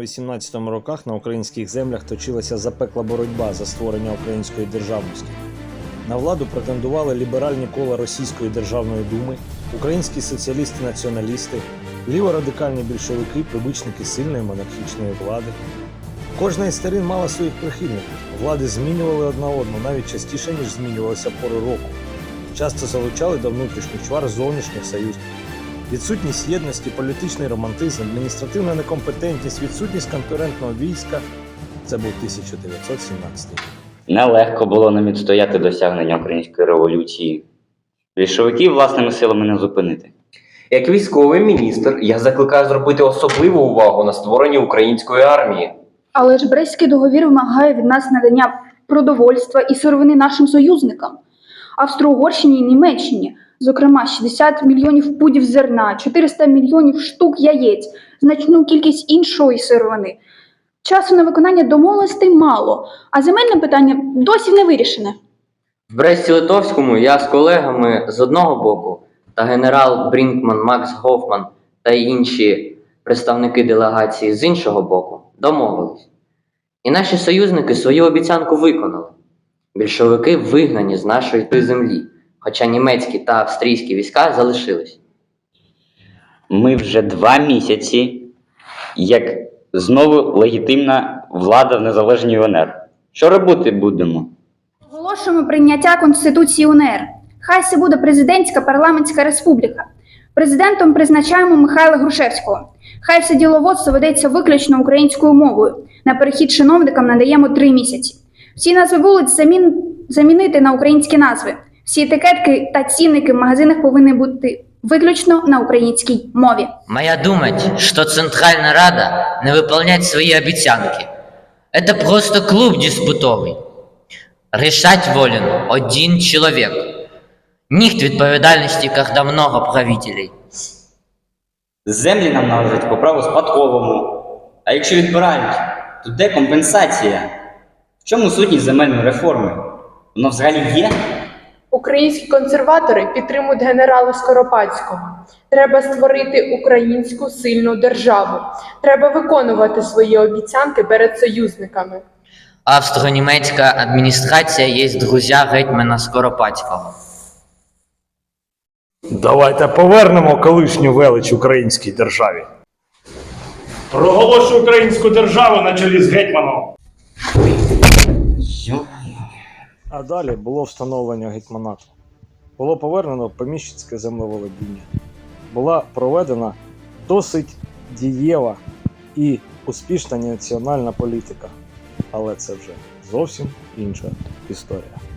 У 17-18 роках на українських землях точилася запекла боротьба за створення української державності. На владу претендували ліберальні кола Російської державної думи, українські соціалісти-націоналісти, ліворадикальні більшовики, прибичники сильної монархічної влади. Кожна із сторін мала своїх прихильників. Влади змінювали одна одну навіть частіше, ніж змінювалися пори року. Часто залучали до внутрішніх чвар зовнішніх союзників. Відсутність єдності, політичний романтизм, адміністративна некомпетентність, відсутність конкурентного війська це був 1917 рік. Нелегко було нам відстояти досягнення української революції. Більшовиків власними силами не зупинити. Як військовий міністр, я закликаю зробити особливу увагу на створення української армії. Але ж Брестський договір вимагає від нас надання продовольства і сировини нашим союзникам. Австро-Угорщині і Німеччині, зокрема, 60 мільйонів пудів зерна, 400 мільйонів штук яєць, значну кількість іншої сировини. Часу на виконання домовленостей мало, а земельне питання досі не вирішене. В Бресті-Литовському я з колегами з одного боку та генерал Брінкман, Макс Гофман та інші представники делегації з іншого боку домовились. І наші союзники свою обіцянку виконали. Більшовики вигнані з нашої землі, хоча німецькі та австрійські війська залишились. Ми вже два місяці, як знову легітимна влада в незалежній УНР. Що робити будемо? Оголошуємо прийняття Конституції УНР. Хай це буде президентська парламентська республіка. Президентом призначаємо Михайла Грушевського. Хай все діловодство ведеться виключно українською мовою. На перехід чиновникам надаємо три місяці. Всі назви вулиць замін... замінити на українські назви. Всі етикетки та цінники в магазинах повинні бути виключно на українській мові. Моя думать, что Центральная Рада не выполняет свои обещанки. Это просто клуб диспутовый. Решать волен один человек. Ніхт відповідальності, когда много правителей. Землі нам належать по праву спадковому. А якщо відбирають, то де компенсація? В чому сутність земельної реформи? Воно взагалі є? Українські консерватори підтримують генерала Скоропадського. Треба створити українську сильну державу. Треба виконувати свої обіцянки перед союзниками. Австро-німецька адміністрація є друзя гетьмана Скоропадського. Давайте повернемо колишню велич українській державі. Проголошую українську державу на чолі з гетьманом. А далі було встановлення гетьманату. Було повернено поміщицьке землеволодіння. Була проведена досить дієва і успішна національна політика. Але це вже зовсім інша історія.